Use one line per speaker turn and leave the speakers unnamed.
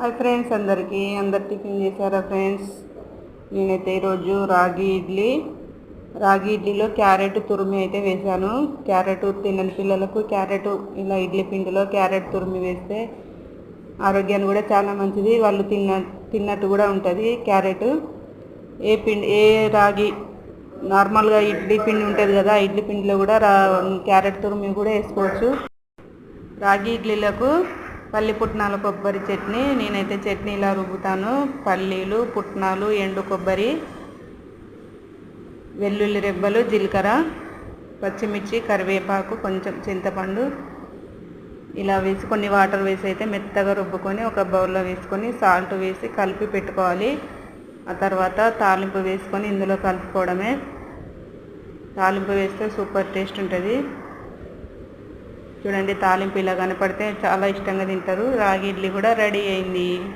Hi friends అందరికీ. అందరు tiffin చేశారా ఫ్రెండ్స్? నేనైతే ఈరోజు రాగి ఇడ్లీ. రాగి ఇడ్లీలో క్యారెట్ తురిమి అయితే వేశాను. క్యారెట్ తినని పిల్లలకు క్యారెట్ ఇలా ఇడ్లీ పిండిలో క్యారెట్ తురిమి వేస్తే ఆరోగ్యాన్ని కూడా చాలా మంచిది. వాళ్ళు తిన్న తిన్నట్టు కూడా ఉంటుంది క్యారెట్. ఏ పిండి ఏ రాగి నార్మల్గా ఇడ్లీ పిండి ఉంటుంది కదా ఇడ్లీ పిండిలో కూడా రా క్యారెట్ తురిమి కూడా వేసుకోవచ్చు. రాగి ఇడ్లీలకు పల్లి పుట్నాల కొబ్బరి చట్నీ నేనైతే చట్నీ ఇలా రుబ్బుతాను. పల్లీలు పుట్నాలు ఎండు కొబ్బరి వెల్లుల్లి రెబ్బలు జీలకర్ర పచ్చిమిర్చి కరివేపాకు కొంచెం చింతపండు ఇలా వేసి కొన్ని వాటర్ వేసి అయితే మెత్తగా రుబ్బుకొని ఒక బౌల్లో వేసుకొని సాల్ట్ వేసి కలిపి పెట్టుకోవాలి. ఆ తర్వాత తాలింపు వేసుకొని ఇందులో కలుపుకోవడమే. తాలింపు వేస్తే సూపర్ టేస్ట్ ఉంటుంది. చూడండి తాలింపు ఇలా కనపడితే చాలా ఇష్టంగా తింటారు. రాగి ఇడ్లీ కూడా రెడీ అయింది.